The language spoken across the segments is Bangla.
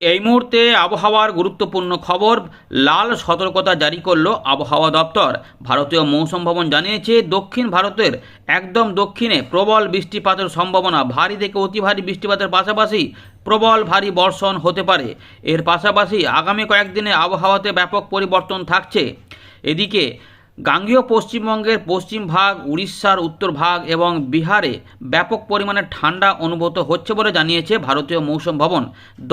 এই মুহূর্তে আবহাওয়ার গুরুত্বপূর্ণ খবর, লাল সতর্কতা জারি করল আবহাওয়া দপ্তর। ভারতীয় মৌসুম ভবন জানিয়েছে, দক্ষিণ ভারতের একদম দক্ষিণে প্রবল বৃষ্টিপাতের সম্ভাবনা, ভারী থেকে অতি ভারী বৃষ্টিপাতের পাশাপাশি প্রবল ভারী বর্ষণ হতে পারে। এর পাশাপাশি আগামী কয়েকদিনে আবহাওয়াতে ব্যাপক পরিবর্তন থাকছে। এদিকে গাঙ্গীয় পশ্চিমবঙ্গের পশ্চিম ভাগ, উড়িষ্যার উত্তর ভাগ এবং বিহারে ব্যাপক পরিমাণে ঠান্ডা অনুভূত হচ্ছে বলে জানিয়েছে ভারতীয় মৌসুম ভবন।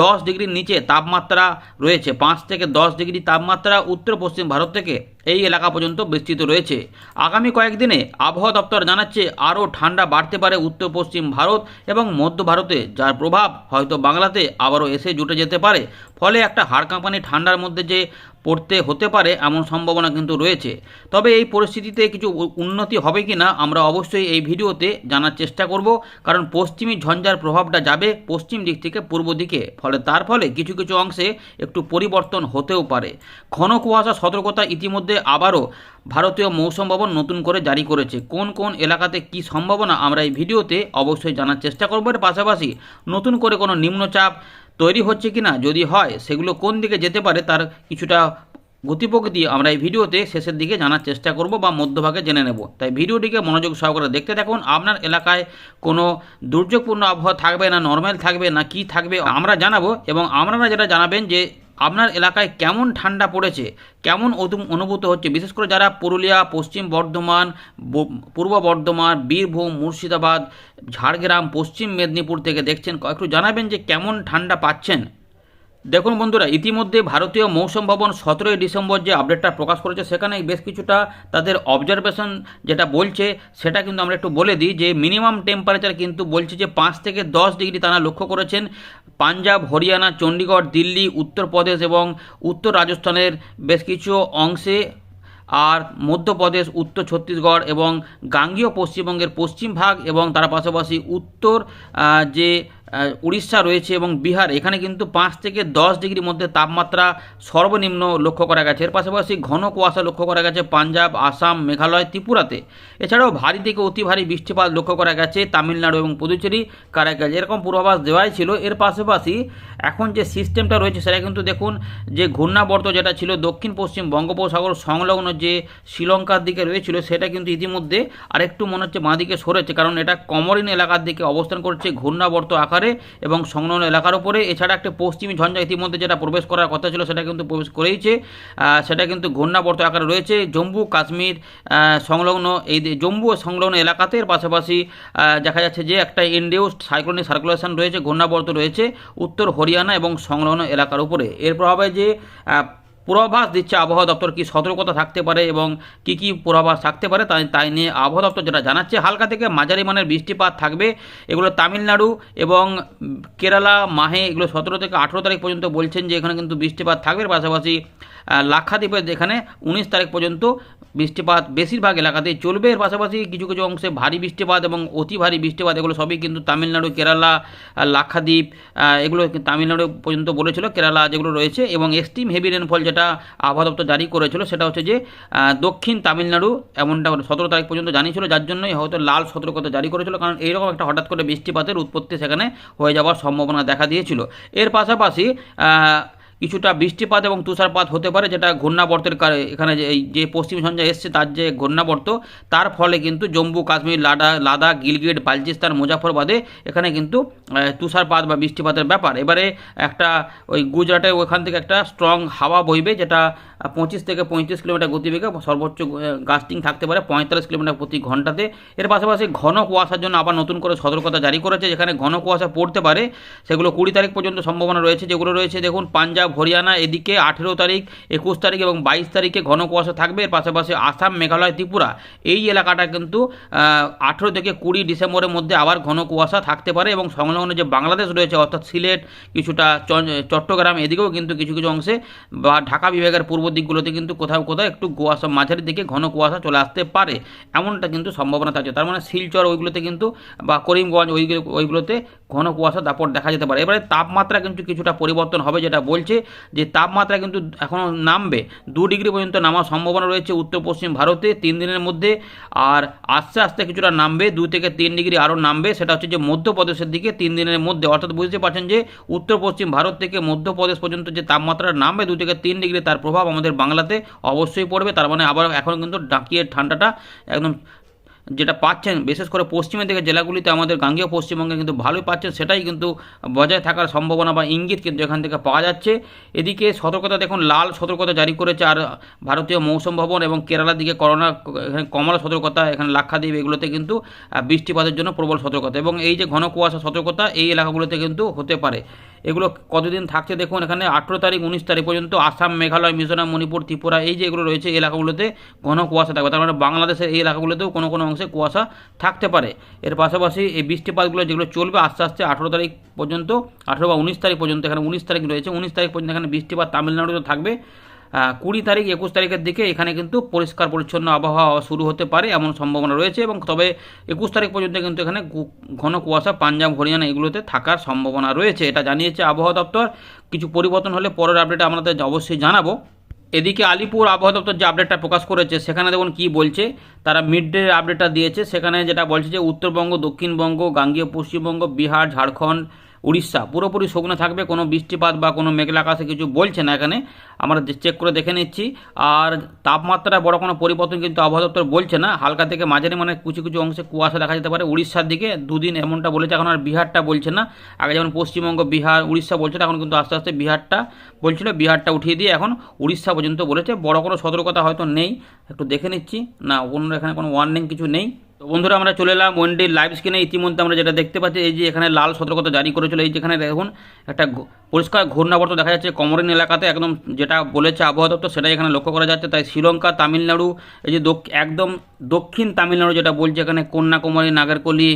দশ ডিগ্রির নিচে তাপমাত্রা রয়েছে, পাঁচ থেকে দশ ডিগ্রি তাপমাত্রা উত্তর পশ্চিম ভারত থেকে এই এলাকা পর্যন্ত বিস্তৃত রয়েছে। আগামী কয়েকদিনে আবহাওয়া দপ্তর জানাচ্ছে আরও ঠান্ডা বাড়তে পারে উত্তর পশ্চিম ভারত এবং মধ্য ভারতে, যার প্রভাব হয়তো বাংলাতে আবারও এসে জুটে যেতে পারে। ফলে একটা হাড় কাঁপানি ঠান্ডার মধ্যে যে পড়তে হতে পারে এমন সম্ভাবনা কিন্তু রয়েছে। তবে এই পরিস্থিতিতে কিছু উন্নতি হবে কি না আমরা অবশ্যই এই ভিডিওতে জানার চেষ্টা করব। কারণ পশ্চিমী ঝঞ্ঝার প্রভাবটা যাবে পশ্চিম দিক থেকে পূর্ব দিকে। ফলে তার ফলে কিছু কিছু অংশে একটু পরিবর্তন হতেও পারে। ঘন কুয়াশা সতর্কতা ইতিমধ্যে আবারও ভারতীয় মৌসুম ভবন নতুন করে জারি করেছে। কোন কোন এলাকাতে কি সম্ভাবনা আমরা এই ভিডিওতে অবশ্যই জানার চেষ্টা করব। এর পাশাপাশি নতুন করে কোনো নিম্নচাপ তৈরি হচ্ছে কি না যদি হয়, সেগুলো কোন দিকে যেতে পারে তার কিছুটা গতিপ্রকৃতি আমরা এই ভিডিওতে শেষের দিকে জানার চেষ্টা করব বা মধ্যভাগে জেনে নেব। তাই ভিডিওটিকে মনোযোগ সহকারে দেখতে থাকুন। আপনার এলাকায় কোনো দুর্যোগপূর্ণ আবহাওয়া থাকবে না নর্মাল থাকবে না, কি থাকবে আমরা জানাব এবং আপনারা যেটা জানাবেন যে আপনার এলাকায় কেমন ঠান্ডা পড়েছে? কেমন অনু- অনুভূত হচ্ছে? বিশেষ করে যারা পুরুলিয়া, পশ্চিম বর্ধমান পূর্ব বর্ধমান, বীরভূম, মুর্শিদাবাদ, ঝাড়গ্রাম, পশ্চিম মেদিনীপুর থেকে দেখছেন একটু জানাবেন যে কেমন ঠান্ডা পাচ্ছেন? দেখুন বন্ধুরা, ইতিমধ্যে ভারতীয় মৌসুম ভবন সতেরোই ডিসেম্বর যে আপডেটটা প্রকাশ করেছে সেখানে বেশ কিছুটা তাদের অবজারভেশন যেটা বলছে, সেটা কিন্তু আমরা একটু বলে দিই যে মিনিমাম টেম্পারেচার কিন্তু বলছে যে পাঁচ থেকে দশ ডিগ্রি তারা লক্ষ্য করেছেন। পাঞ্জাব, হরিয়ানা চণ্ডীগড় দিল্লি, উত্তরপ্রদেশ এবং উত্তর রাজস্থানের বেশ কিছু অংশে আর মধ্যপ্রদেশ, উত্তর ছত্তিশগড় এবং গাঙ্গীয় পশ্চিমবঙ্গের পশ্চিম ভাগ এবং তার পাশাপাশি উত্তর যে উড়িষ্যা রয়েছে এবং বিহার। এখানে কিন্তু পাঁচ থেকে দশ ডিগ্রির মধ্যে তাপমাত্রা সর্বনিম্ন লক্ষ্য করা গেছে। এর পাশাপাশি ঘন কুয়াশা লক্ষ্য করা গেছে পাঞ্জাব, আসাম, মেঘালয়, ত্রিপুরাতে। এছাড়াও ভারী থেকে অতি ভারী বৃষ্টিপাত লক্ষ্য করা গেছে তামিলনাড়ু এবং পুদুচেরি কারাকাল এরকম পূর্বাভাস দেওয়াই ছিল। এর পাশাপাশি এখন যে সিস্টেমটা রয়েছে সেটা কিন্তু দেখুন, যে ঘূর্ণাবর্ত যেটা ছিল দক্ষিণ পশ্চিম বঙ্গোপসাগর সংলগ্ন যে শ্রীলঙ্কার দিকে রয়েছিল, সেটা কিন্তু ইতিমধ্যে আরেকটু মনে হচ্ছে বাঁ দিকে সরেছে। কারণ এটা কমরিন এলাকার দিকে অবস্থান করছে। ঘূর্ণাবর্ত আকারে এবং সংলগ্ন এলাকার উপরে। এছাড়া একটা পশ্চিমী ঝঞ্ঝা ইতিমধ্যে যেটা প্রবেশ করার কথা ছিল, সেটা কিন্তু প্রবেশ করেইছে। সেটা কিন্তু ঘূর্ণাবর্ত আকারে রয়েছে। জম্মু, কাশ্মীর সংলগ্ন এই জম্মু ও সংলগ্ন এলাকাতে পাশাপাশি দেখা যাচ্ছে যে একটা ইন্ডিউসড সাইক্লোনিক সার্কুলেশন রয়েছে, ঘূর্ণাবর্ত রয়েছে উত্তর হরিয়ানা এবং সংলগ্ন এলাকার উপরে। এর প্রভাবে যে পূর্বাভাস দিচ্ছে আবহাওয়া দপ্তর কি সতর্কতা থাকতে পারে এবং কি কি পূর্বাভাস থাকতে পারে তাই তাই নিয়ে আবহাওয়া দপ্তর যেটা জানাচ্ছে, হালকা থেকে মাঝারি মানের বৃষ্টিপাত থাকবে। এগুলো তামিলনাড়ু এবং কেরালা মাহে এগুলো সতেরো থেকে আঠেরো তারিখ পর্যন্ত বলছেন যে এখানে কিন্তু বৃষ্টিপাত থাকবে। পাশাপাশি লাক্ষাদ্বীপের যেখানে উনিশ তারিখ পর্যন্ত বৃষ্টিপাত বেশিরভাগ এলাকাতেই চলবে। এর পাশাপাশি কিছু কিছু অংশে ভারী বৃষ্টিপাত এবং অতি ভারী বৃষ্টিপাত, এগুলো সবই কিন্তু তামিলনাড়ু, কেরালা লাক্ষাদ্বীপ এগুলো তামিলনাড়ু পর্যন্ত বলেছিল, কেরালা যেগুলো রয়েছে এবং এক্সট্রিম হেভি রেনফল যেটা আবহাওয়া দপ্তর জারি করেছিল সেটা হচ্ছে যে দক্ষিণ তামিলনাড়ু এমনটা সতেরো তারিখ পর্যন্ত জানিয়েছিল, যার জন্যই হয়তো লাল সতর্কতা জারি করেছিল, কারণ এইরকম একটা হঠাৎ করে বৃষ্টিপাতের উৎপত্তি সেখানে হয়ে যাওয়ার সম্ভাবনা দেখা দিয়েছিল। এর পাশাপাশি কিছুটা বৃষ্টিপাত এবং তুষারপাত হতে পারে, যেটা ঘূর্ণাবর্তের কারে এখানে যে এই যে পশ্চিম সঞ্জা এসছে, তার যে ঘূর্ণাবর্ত, তার ফলে কিন্তু জম্মু, কাশ্মীর, লাডা, লাদাখ, গিলগিট, বালচিস্তান মুজাফরবাদে এখানে কিন্তু তুষারপাত বা বৃষ্টিপাতের ব্যাপার। এবারে একটা ওই গুজরাটে ওখান থেকে একটা স্ট্রং হাওয়া বইবে, যেটা পঁচিশ থেকে পঁয়ত্রিশ কিলোমিটার গতিবেগে সর্বোচ্চ গাস্টিং থাকতে পারে, পঁয়তাল্লিশ কিলোমিটার প্রতি ঘন্টাতে। এর পাশাপাশি ঘন কুয়াশার জন্য আবার নতুন করে সতর্কতা জারি করেছে, যেখানে ঘন কুয়াশা পড়তে পারে। সেগুলো কুড়ি তারিখ পর্যন্ত সম্ভাবনা রয়েছে, যেগুলো রয়েছে, দেখুন, পাঞ্জাব হরিয়ানা, এদিকে আঠেরো তারিখ, একুশ তারিখ এবং বাইশ তারিখে ঘন কুয়াশা থাকবে। এর পাশাপাশি আসাম, মেঘালয়, ত্রিপুরা এই এলাকাটা কিন্তু আঠেরো থেকে কুড়ি ডিসেম্বরের মধ্যে আবার ঘন কুয়াশা থাকতে পারে এবং সংলগ্ন যে বাংলাদেশ রয়েছে, অর্থাৎ সিলেট, কিছুটা চট্টগ্রাম, এদিকেও কিন্তু কিছু কিছু অংশে বা ঢাকা বিভাগের পূর্ব দিকগুলোতে কিন্তু কোথাও কোথাও একটু কুয়াশা মাঝারি দিকে ঘন কুয়াশা চলে আসতে পারে। এমনটা কিন্তু সম্ভাবনা থাকছে। তার মানে শিলচর ওইগুলোতে কিন্তু বা করিমগঞ্জ ওইগুলো, ওইগুলোতে ঘন কুয়াশা দাপট দেখা যেতে পারে। এবারে তাপমাত্রা কিন্তু কিছুটা পরিবর্তন হবে যেটা বলছে যে তাপমাত্রা কিন্তু এখনও নামবে। দু ডিগ্রি পর্যন্ত নামার সম্ভাবনা রয়েছে উত্তর পশ্চিম ভারতে তিন দিনের মধ্যে। আর আস্তে আস্তে কিছুটা নামবে, দু থেকে তিন ডিগ্রি আরও নামবে। সেটা হচ্ছে যে মধ্যপ্রদেশের দিকে তিন দিনের মধ্যে। অর্থাৎ বুঝতে পারছেন যে উত্তর পশ্চিম ভারত থেকে মধ্যপ্রদেশ পর্যন্ত যে তাপমাত্রা নামবে, দু থেকে তিন ডিগ্রি তার প্রভাব আমাদের বাংলাতে অবশ্যই পড়বে। তার মানে আবার এখন কিন্তু ডাকিয়ে ঠান্ডাটা একদম যেটা পাচ্ছেন, বিশেষ করে পশ্চিমের দিকে জেলাগুলিতে আমাদের গাঙ্গেয় পশ্চিমবঙ্গে কিন্তু ভালোই পাচ্ছেন, সেটাই কিন্তু বজায় থাকার সম্ভাবনা বা ইঙ্গিত কিন্তু এখান থেকে পাওয়া যাচ্ছে। এদিকে সতর্কতা দেখুন, লাল সতর্কতা জারি করেছে আর ভারতীয় মৌসুম ভবন এবং কেরালার দিকে করোনা, এখানে কমলা সতর্কতা, এখানে লাক্ষাদ্বীপ এগুলোতে কিন্তু বৃষ্টিপাতের জন্য প্রবল সতর্কতা এবং এই যে ঘন কুয়াশা সতর্কতা এই এলাকাগুলোতে কিন্তু হতে পারে। এগুলো কতদিন থাকছে দেখুন, এখানে আঠেরো তারিখ, উনিশ তারিখ পর্যন্ত আসাম, মেঘালয়, মিজোরাম, মণিপুর, ত্রিপুরা, এই যে এগুলো রয়েছে এলাকাগুলোতে ঘন কুয়াশা থাকবে। তার মানে বাংলাদেশের এই এলাকাগুলোতেও কোনো কোনো অংশে কুয়াশা থাকতে পারে। এর পাশাপাশি এই বৃষ্টিপাতগুলো যেগুলো চলবে, আস্তে আস্তে আঠেরো তারিখ পর্যন্ত, আঠেরো বা উনিশ তারিখ পর্যন্ত, এখানে উনিশ তারিখ রয়েছে, উনিশ তারিখ পর্যন্ত এখানে বৃষ্টিপাত তামিলনাড়ুতে থাকবে। কুড়ি তারিখ, একুশ তারিখের দিকে এখানে কিন্তু পরিষ্কার পরিচ্ছন্ন আবহাওয়া শুরু হতে পারে এমন সম্ভাবনা রয়েছে এবং তবে একুশ তারিখ পর্যন্ত কিন্তু এখানে ঘন কুয়াশা, পাঞ্জাব, হরিয়ানা এগুলোতে থাকার সম্ভাবনা রয়েছে। এটা জানিয়েছে আবহাওয়া দপ্তর। কিছু পরিবর্তন হলে পরের আপডেটে আমাদের অবশ্যই জানাব। এদিকে আলিপুর আবহাওয়া দপ্তর যে আপডেটটা প্রকাশ করেছে, সেখানে দেখুন কি বলছে। তারা মিড ডে আপডেটটা দিয়েছে। সেখানে যেটা বলছে যে উত্তরবঙ্গ, দক্ষিণবঙ্গ, গাঙ্গীয় পশ্চিমবঙ্গ, বিহার, ঝাড়খণ্ড উড়িষ্যা। পুরোপুরি শুকনো থাকবে, কোনো বৃষ্টিপাত বা কোনো মেঘলা আকাশে কিছু বলছে না এখানে। আমরা চেক করে দেখে নিচ্ছি। আর তাপমাত্রায় বড় কোনো পরিবর্তন কিন্তু আবহাওয়া দপ্তর বলছে না। হালকা থেকে মাঝারি মানে কিছু কিছু অংশে কুয়াশা দেখা যেতে পারে। উড়িষ্যার দিকে দুদিন এমনটা বলেছে, এখন আর বিহারটা বলছে না। আগে যেমন পশ্চিমবঙ্গ, বিহার, উড়িষ্যা বলছিল এখন কিন্তু আস্তে আস্তে বিহারটা বলছিল। বিহারটা উঠিয়ে দিয়ে এখন উড়িষ্যা পর্যন্ত বলেছে। বড় কোনো সতর্কতা হয়তো নেই। একটু দেখে নিচ্ছি। না, অন্য এখানে কোনো ওয়ার্নিং কিছু নেই। তো বন্ধুরা আমরা চলে এলাম ওয়েন্ডির লাইভ স্ক্রিনে ইতিমধ্যে আমরা যেটা দেখতে পাচ্ছি এই যে এখানে লাল সতর্কতা জারি করেছিল এই যেখানে দেখুন একটা পরিষ্কার ঘূর্ণাবর্ত দেখা যাচ্ছে কমরিন এলাকাতে একদম যেটা বলেছে আবহাওয়া দপ্তর সেটাই এখানে লক্ষ্য করা যাচ্ছে। তাই শ্রীলঙ্কা তামিলনাড়ু এই যে একদম দক্ষিণ তামিলনাড়ু যেটা বলছে এখানে কন্যাকুমারী নাগরকলি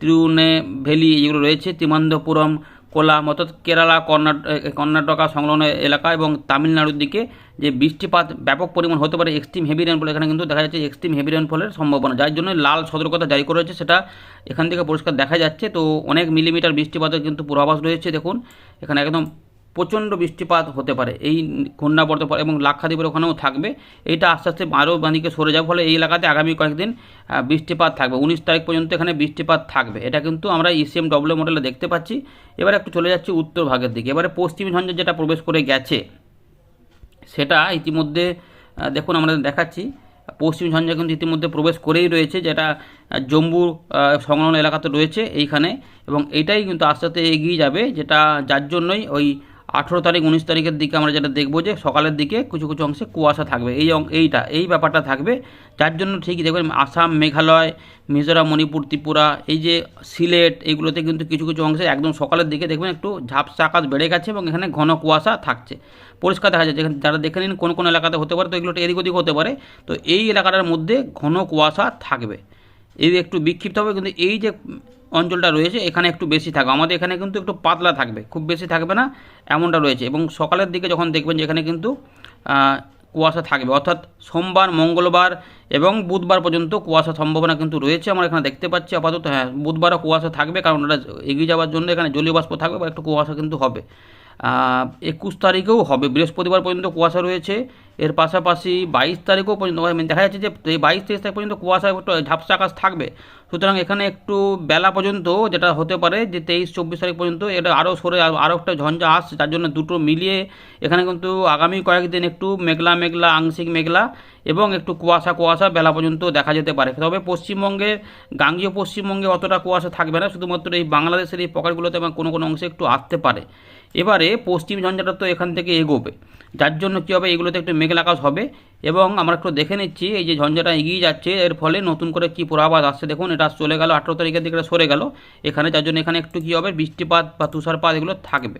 তিরুনেভেলি এগুলো রয়েছে তিমান্দপুরম কোলাম অর্থাৎ কেরালা কর্ণাট এ, কর্ণাটকা সংলগ্ন এলাকা এবং তামিলনাড়ুর দিকে যে বৃষ্টিপাত ব্যাপক পরিমাণ হতে পারে এক্সট্রিম হেভি রেনফল এখানে কিন্তু দেখা যাচ্ছে এক্সট্রিম হেভি রেনফলের সম্ভাবনা, যার জন্য লাল সতর্কতা জারি করা হয়েছে, সেটা এখান থেকে পরিষ্কার দেখা যাচ্ছে। তো অনেক মিলিমিটার বৃষ্টিপাতের কিন্তু পূর্বাভাস রয়েছে, দেখুন, এখানে একদম প্রচণ্ড বৃষ্টিপাত হতে পারে, এই ঘূর্ণাবর্ত এবং লাক্ষাদ্বীপের ওখানেও থাকবে। এইটা আস্তে আস্তে আরও বাঁদিকে সরে যাওয়ার ফলে এই এলাকাতে আগামী কয়েকদিন বৃষ্টিপাত থাকবে। উনিশ তারিখ পর্যন্ত এখানে বৃষ্টিপাত থাকবে। এটা কিন্তু আমরা ইসিএম ডব্লিউ মডেলে দেখতে পাচ্ছি। এবার একটু চলে যাচ্ছি উত্তর ভাগের দিকে। এবারে পশ্চিম ঝঞ্ঝা যেটা প্রবেশ করে গেছে সেটা ইতিমধ্যে দেখুন আমরা দেখাচ্ছি, পশ্চিম ঝঞ্ঝা কিন্তু ইতিমধ্যে প্রবেশ করেই রয়েছে, যেটা জম্মু সংলগ্ন এলাকাতে রয়েছে এইখানে এবং এটাই কিন্তু আস্তে আস্তে এগিয়ে যাবে, যেটা যার জন্যই ওই আঠেরো তারিখ, উনিশ তারিখের দিকে আমরা যেটা দেখব যে সকালের দিকে কিছু কিছু অংশে কুয়াশা থাকবে। এই এইটা, এই ব্যাপারটা থাকবে। যার জন্য ঠিকই দেখবেন আসাম, মেঘালয়, মিজোরাম, মণিপুর, ত্রিপুরা, এই যে সিলেট, এইগুলোতে কিন্তু কিছু কিছু অংশে একদম সকালের দিকে দেখবেন একটু ঝাপসা আকাশ বেড়ে গেছে এবং এখানে ঘন কুয়াশা থাকছে। পরিষ্কার দেখা যাচ্ছে, যারা দেখে নিন কোন কোন এলাকাতে হতে পারে, তো এগুলো এদিক ওদিক হতে পারে। তো এই এলাকাটার মধ্যে ঘন কুয়াশা থাকবে। এই একটু বিক্ষিপ্ত হবে, কিন্তু এই যে অঞ্চলটা রয়েছে, এখানে একটু বেশি থাকবে আমাদের এখানে কিন্তু একটু পাতলা থাকবে, খুব বেশি থাকবে না, এমনটা রয়েছে। এবং সকালের দিকে যখন দেখবেন যে এখানে কিন্তু কুয়াশা থাকবে। অর্থাৎ সোমবার, মঙ্গলবার এবং বুধবার পর্যন্ত কুয়াশা সম্ভাবনা কিন্তু রয়েছে, আমরা এখানে দেখতে পাচ্ছি আপাতত। হ্যাঁ বুধবারও কুয়াশা থাকবে, কারণ ওটা এগিয়ে যাওয়ার জন্য এখানে জলীয় বাষ্প থাকবে বা একটু কুয়াশা কিন্তু হবে। একুশ তারিখেও হবে। বৃহস্পতিবার পর্যন্ত কুয়াশা রয়েছে এর পাশাপাশি বাইশ তারিখও পর্যন্ত দেখা যাচ্ছে যে এই বাইশ তেইশ তারিখ পর্যন্ত কুয়াশা একটু ঝাপসা আকাশ থাকবে। সুতরাং এখানে একটু বেলা পর্যন্ত যেটা হতে পারে যে তেইশ চব্বিশ তারিখ পর্যন্ত এটা আরও সরে আরও একটা ঝঞ্ঝা আসছে তার জন্য দুটো মিলিয়ে এখানে কিন্তু আগামী কয়েকদিন একটু মেঘলা মেঘলা, আংশিক মেঘলা এবং একটু কুয়াশা কুয়াশা বেলা পর্যন্ত দেখা যেতে পারে। তবে পশ্চিমবঙ্গে, গাঙ্গীয় পশ্চিমবঙ্গে অতটা কুয়াশা থাকবে না, শুধুমাত্র এই বাংলাদেশের এই পকেটগুলোতে এবং কোনো কোনো অংশে একটু আসতে পারে। এবারে পশ্চিম ঝঞ্ঝাটা তো এখান থেকে এগোবে। যার জন্য কী হবে? এগুলোতে একটু মেঘলা আকাশ হবে এবং আমরা একটু দেখে নিচ্ছি এই যে ঝঞ্ঝাটা এগিয়ে যাচ্ছে। এর ফলে নতুন করে কী পূর্বাভাস আসছে? দেখুন, এটা চলে গেল, আঠেরো তারিখের দিকে সরে গেল। এখানে যার জন্য এখানে একটু কী হবে? বৃষ্টিপাত বা তুষারপাত এগুলো থাকবে,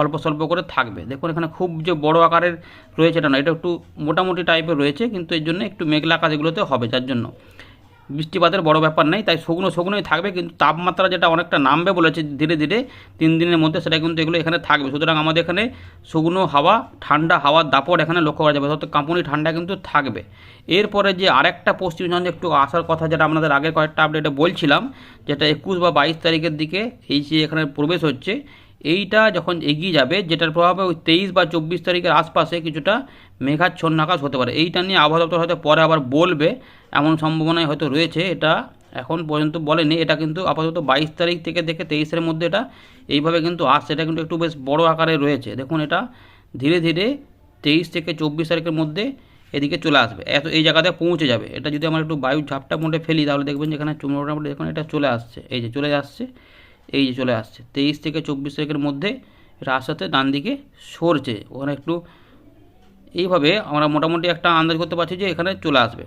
অল্প স্বল্প করে থাকবে। দেখুন, এখানে খুব যে বড় আকারের রয়েছে এটা না এটা একটু মোটামুটি টাইপের রয়েছে, কিন্তু এর জন্য একটু মেঘলা আকাশ এগুলোতে হবে যার জন্য। বৃষ্টিপাতের বড় ব্যাপার নেই, তাই শুকনো শুকনোই থাকবে, কিন্তু তাপমাত্রা যেটা অনেকটা নামবে বলেছে ধীরে ধীরে, তিন দিনের মধ্যে সেটা কিন্তু এগুলো এখানে থাকবে। সুতরাং আমাদের এখানে শুকনো হাওয়া, ঠান্ডা হাওয়ার দাপট এখানে লক্ষ্য করা যাবে, অর্থাৎ কাঁপুনি ঠান্ডা কিন্তু থাকবে। এরপরে যে আরেকটা পশ্চিম ঝঞ্ঝা একটু আসার কথা যেটা আপনাদের আগের কয়েকটা আপডেটে বলছিলাম, যেটা একুশ বা বাইশ তারিখের দিকে এই যে এখানে প্রবেশ হচ্ছে এইটা যখন এগিয়ে যাবে, যেটার প্রভাবে ওই তেইশ বা চব্বিশ তারিখের আশপাশে কিছুটা মেঘাচ্ছন্ন আকাশ হতে পারে। এইটা নিয়ে আবহাওয়া দপ্তর হয়তো পরে আবার বলবে, এমন সম্ভাবনায় হয়তো রয়েছে, এটা এখন পর্যন্ত বলেনি। এটা কিন্তু আপাতত বাইশ তারিখ থেকে দেখে তেইশের মধ্যে এটা এইভাবে কিন্তু আসছে। এটা কিন্তু একটু বেশ বড় আকারে রয়েছে। দেখুন এটা ধীরে ধীরে তেইশ থেকে চব্বিশ তারিখের মধ্যে এদিকে চলে আসবে। এত, এই জায়গাতে পৌঁছে যাবে। এটা যদি আমরা একটু বায়ু ঝাপটা মোটে ফেলি, তাহলে দেখবেন যেখানে মোটামুটি দেখুন এটা চলে আসছে। এই যে চলে আসছে। এই যে চলে আসছে। তেইশ থেকে চব্বিশ তারিখের মধ্যে আস্তে ডান দিকে সরছে। ওখানে একটু এইভাবে আমরা মোটামুটি একটা আন্দাজ করতে পারছি যে এখানে চলে আসবে।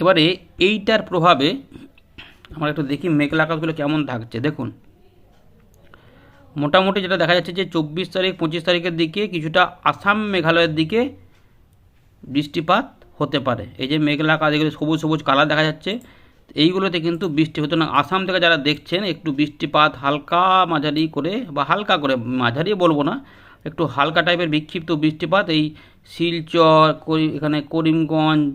এবারে এইটার প্রভাবে আমরা একটু দেখি মেঘলা আকাশগুলো কেমন থাকছে। দেখুন, মোটামুটি যেটা দেখা যাচ্ছে যে চব্বিশ তারিখ, পঁচিশ তারিখের দিকে কিছুটা আসাম মেঘালয়ের দিকে বৃষ্টিপাত হতে পারে। এই যে মেঘলা আকাশ, এগুলো সবুজ সবুজ কালার দেখা যাচ্ছে। এইগুলোতে কিন্তু বৃষ্টি হতো না। আসাম থেকে যারা দেখছেন, একটু বৃষ্টিপাত হালকা মাঝারি করে বা হালকা করে, মাঝারি বলব না, একটু হালকা টাইপের বিক্ষিপ্ত বৃষ্টিপাত এই শিলচর এখানে করিমগঞ্জ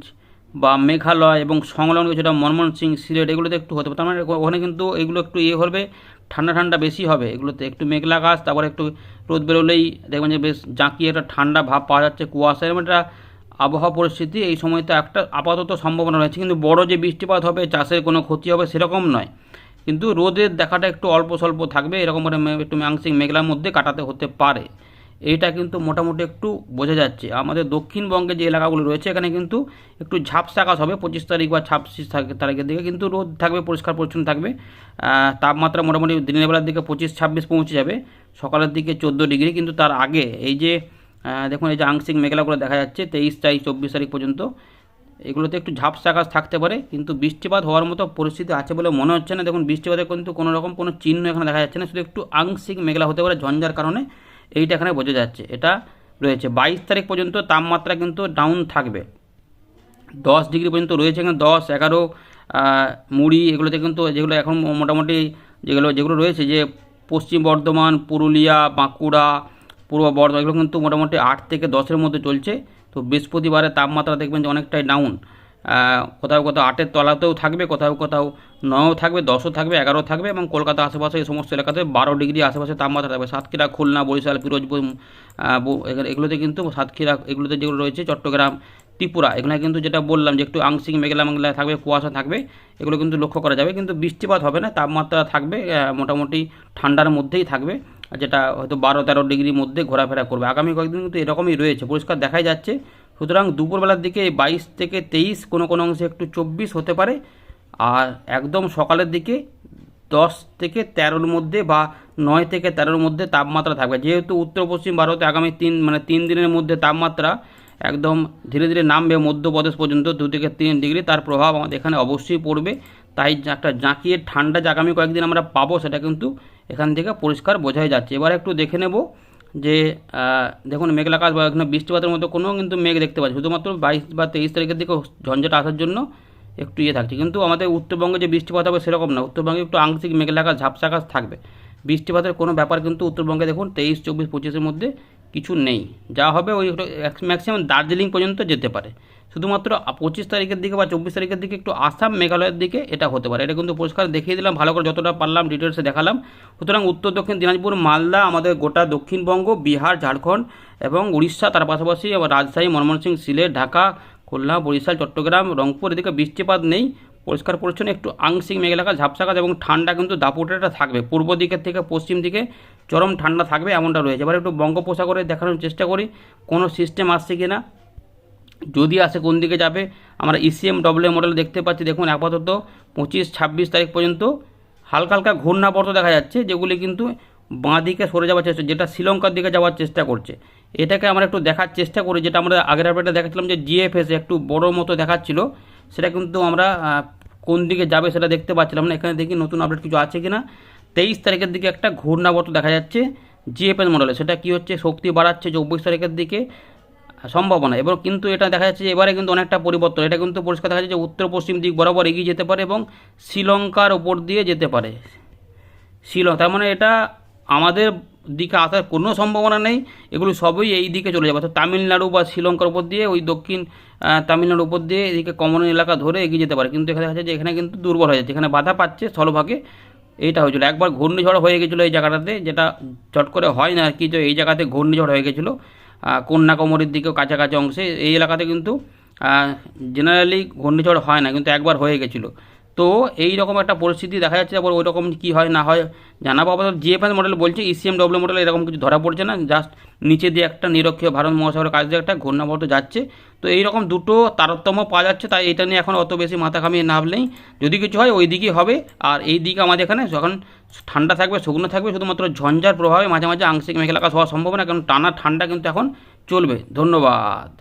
বা মেঘালয় এবং সংলগ্ন কিছুটা ময়মনসিং সিলেট, এগুলোতে একটু হতে পারে। তার মানে ওখানে কিন্তু এগুলো একটু ইয়ে হবে ঠান্ডা ঠান্ডা বেশি হবে। এগুলোতে একটু মেঘলা আকাশ, তারপরে একটু রোদ বেরোলেই দেখবেন যে বেশ জাঁকিয়ে একটা ঠান্ডা ভাব পাওয়া যাচ্ছে। কুয়াশা এরকম একটা আবহাওয়া পরিস্থিতি এই সময়তে একটা আপাতত সম্ভাবনা রয়েছে। কিন্তু বড় যে বৃষ্টিপাত হবে, চাষের কোনো ক্ষতি হবে সেরকম নয়। কিন্তু রোদের দেখাটা একটু অল্প স্বল্প থাকবে, এরকম করে একটু আংশিক মেঘলার মধ্যে কাটাতে হতে পারে। এইটা কিন্তু মোটামুটি একটু বোঝা যাচ্ছে। আমাদের দক্ষিণবঙ্গে যে এলাকাগুলো রয়েছে, এখানে কিন্তু একটু ঝাপসা আকাশ হবে, পঁচিশ তারিখ বা ছাব্বিশ তারিখ- তারিখের দিকে। কিন্তু রোদ থাকবে, পরিষ্কার পরিচ্ছন্ন থাকবে। তাপমাত্রা মোটামুটি দিনের বেলার দিকে পঁচিশ ছাব্বিশ পৌঁছে যাবে। সকালের দিকে চোদ্দ ডিগ্রি। কিন্তু তার আগে এই যে দেখুন, এই যে আংশিক মেঘলাগুলো দেখা যাচ্ছে, তেইশ তারিখ চব্বিশ তারিখ পর্যন্ত। এগুলোতে একটু ঝাপসা আকাশ থাকতে পারে, কিন্তু বৃষ্টিপাত হওয়ার মতো পরিস্থিতি আছে বলে মনে হচ্ছে না। দেখুন বৃষ্টিপাতের কিন্তু কোনো রকম কোনো চিহ্ন এখানে দেখা যাচ্ছে না, শুধু একটু আংশিক মেঘলা হতে পারে ঝঞ্ঝার কারণে। এইটা এখানে বোঝা যাচ্ছে, এটা রয়েছে। বাইশ তারিখ পর্যন্ত তাপমাত্রা কিন্তু ডাউন থাকবে। দশ ডিগ্রি পর্যন্ত রয়েছে এখানে, দশ, এগারো মুড়ি, এগুলোতে কিন্তু যেগুলো এখন মোটামুটি যেগুলো যেগুলো রয়েছে, যে পশ্চিম বর্ধমান, পুরুলিয়া, বাঁকুড়া পূর্ব বর্ধমান, এগুলো কিন্তু মোটামুটি আট থেকে দশের মধ্যে চলছে। তো বৃহস্পতিবারে তাপমাত্রা দেখবেন যে অনেকটাই ডাউন কোথাও কোথাও আটের তলাতেও থাকবে, কোথাও কোথাও নয়ও থাকবে, দশও থাকবে, এগারো থাকবে এবং কলকাতা আশেপাশে এই সমস্ত এলাকাতে বারো ডিগ্রি আশেপাশে তাপমাত্রা থাকবে। সাতক্ষীরা, খুলনা, বরিশাল পিরোজপুর এগুলোতে কিন্তু সাতক্ষীরা, এগুলোতে যেগুলো রয়েছে, চট্টগ্রাম, ত্রিপুরা, এখানে কিন্তু যেটা বললাম যে একটু আংশিক মেঘলা মেঘলা থাকবে, কুয়াশা থাকবে, এগুলো কিন্তু লক্ষ্য করা যাবে। কিন্তু বৃষ্টিপাত হবে না, তাপমাত্রা থাকবে মোটামুটি ঠান্ডার মধ্যেই থাকবে। যেটা হয়তো বারো তেরো ডিগ্রির মধ্যে ঘোরাফেরা করবে। আগামী কয়েকদিন কিন্তু এরকমই রয়েছে, পরিষ্কার দেখাই যাচ্ছে। সুতরাং দুপুরবেলার দিকে বাইশ থেকে তেইশ কোনো কোনো অংশে একটু চব্বিশ হতে পারে। আর একদম সকালের দিকে দশ থেকে তেরোর মধ্যে বা নয় থেকে তেরোর মধ্যে তাপমাত্রা থাকবে। যেহেতু উত্তর পশ্চিম ভারতে আগামী তিন মানে তিন দিনের মধ্যে তাপমাত্রা একদম ধীরে ধীরে নামবে মধ্যপ্রদেশ পর্যন্ত, দু থেকে তিন ডিগ্রি। তার প্রভাব আমাদের এখানে অবশ্যই পড়বে। তাই একটা জাঁকিয়ে ঠান্ডা যে আগামী কয়েকদিন আমরা পাবো, সেটা কিন্তু এখান থেকে পরিষ্কার বোঝাই যাচ্ছে। এবার একটু দেখে নেব যে দেখুন, মেঘলা আকাশ বা এখানে বৃষ্টিপাতের মতো কোনো কিন্তু মেঘ দেখতে পাচ্ছি। শুধুমাত্র বাইশ বা তেইশ তারিখের দিকে ঝঞ্ঝাট আসার জন্য একটু ইয়ে থাকছে। কিন্তু আমাদের উত্তরবঙ্গে যে বৃষ্টিপাত হবে সেরকম না। উত্তরবঙ্গে একটু আংশিক মেঘলা আকাশ, ঝাপসা আকাশ থাকবে। বৃষ্টিপাতের কোনো ব্যাপার কিন্তু উত্তরবঙ্গে দেখুন, তেইশ, চব্বিশ, পঁচিশের মধ্যে কিছু নেই। যা হবে ওই ম্যাক্সিমাম দার্জিলিং পর্যন্ত যেতে পারে। শুধুমাত্র পঁচিশ তারিখের দিকে বা চব্বিশ তারিখের দিকে একটু আসাম মেঘালয়ের দিকে এটা হতে পারে। এটা কিন্তু পরিষ্কার দেখিয়ে দিলাম, ভালো করে যতটা পারলাম ডিটেলসে দেখালাম। সুতরাং উত্তর, দক্ষিণ, দিনাজপুর, মালদা, আমাদের গোটা দক্ষিণবঙ্গ, বিহার, ঝাড়খণ্ড এবং উড়িষ্যা, তার পাশাপাশি আবার রাজশাহী, ময়মনসিংহ, সিলেট, ঢাকা, খুলনা, বরিশাল, চট্টগ্রাম, রংপুর, এদিকে বৃষ্টিপাত নেই, পরিষ্কার পরিচ্ছন্ন, একটু আংশিক মেঘলাকা ঝাপসাকাত এবং ঠান্ডা কিন্তু দাপুটেটা থাকবে। পূর্ব দিকের থেকে পশ্চিম দিকে চরম ঠান্ডা থাকবে এমনটা রয়েছে। এবার একটু বঙ্গোপসাগরে দেখানোর চেষ্টা করি, কোনো সিস্টেম আসছে কি না যদি আসে কোন দিকে যাবে, আমরা ইসিএম ডব্লিউ মডেল দেখতে পাচ্ছি, দেখুন আপাতত পঁচিশ, ছাব্বিশ তারিখ পর্যন্ত হালকা হালকা ঘূর্ণাবর্ত দেখা যাচ্ছে, যেগুলি কিন্তু বাঁ দিকে সরে যাওয়ার চেষ্টা, যেটা শ্রীলঙ্কার দিকে যাওয়ার চেষ্টা করছে। এটাকে আমরা একটু দেখার চেষ্টা করি, যেটা আমরা আগের আপডেটে দেখাচ্ছিলাম যে জিএফএস একটু বড় মতো দেখাচ্ছিল, সেটা কিন্তু আমরা কোন দিকে যাবে সেটা দেখতে পাচ্ছিলাম না, এখানে দেখি নতুন আপডেট কিছু আছে কি না তেইশ তারিখের দিকে একটা ঘূর্ণাবর্ত দেখা যাচ্ছে জিএফএস মডেলে সেটা কি হচ্ছে, শক্তি বাড়াচ্ছে চব্বিশ তারিখের দিকে সম্ভাবনা এবং কিন্তু এটা দেখা যাচ্ছে যে এবারে কিন্তু অনেকটা পরিবর্তন। এটা কিন্তু পরিষ্কার দেখা যাচ্ছে যে উত্তর পশ্চিম দিক বরাবর এগিয়ে যেতে পারে এবং শ্রীলঙ্কার ওপর দিয়ে যেতে পারে। শ্রীলঙ্কা, তার মানে এটা আমাদের দিকে আসার কোনো সম্ভাবনা নেই। এগুলো সবই এই দিকে চলে যাবে। অর্থাৎ তামিলনাড়ু বা শ্রীলঙ্কার উপর দিয়ে, ওই দক্ষিণ তামিলনাড়ুর উপর দিয়ে এদিকে কমন এলাকা ধরে এগিয়ে যেতে পারে। কিন্তু এখানে দেখা যাচ্ছে যে এখানে কিন্তু দুর্বল হয়ে যাচ্ছে। এখানে বাধা পাচ্ছে স্থলভাগে। এইটা হয়েছিল। একবার ঘূর্ণিঝড় হয়ে গেছিল এই জায়গাটাতে, যেটা চট করে হয় না আর কি, যে এই জায়গাতে ঘূর্ণিঝড় হয়ে গেছিল। কন্যাকুমারীর দিকেও কাছাকাছি অংশে। এই এলাকাতে কিন্তু জেনারেলি ঘূর্ণিঝড় হয় না, কিন্তু একবার হয়ে গেছিল। তো এই রকম একটা পরিস্থিতি দেখা যাচ্ছে, আবার ওই রকম কী হয় না হয় জানাব। আপাতত জিএফএস মডেল বলছে ইসিএম ডব্লিউ মডেল এরকম কিছু ধরা পড়ছে না জাস্ট নিচে দিয়ে একটা নিরক্ষীয় ভারত মহাসাগরের কাছ দিয়ে একটা ঘূর্ণাবর্ত যাচ্ছে। তো এই রকম দুটো তারতম্য পাওয়া যাচ্ছে, তাই এটা নিয়ে এখন অত বেশি মাথা ঘামিয়ে লাভ নেই। যদি কিছু হয়, ওই দিকেই হবে, আর এই দিকে আমাদের এখানে যখন ঠান্ডা থাকবে, শুকনো থাকবে, শুধুমাত্র ঝঞ্ঝার প্রভাবে মাঝে মাঝে আংশিক মেঘলা আকাশ হওয়ার সম্ভাবনা, কারণ টানা ঠান্ডা কিন্তু এখন চলবে। ধন্যবাদ।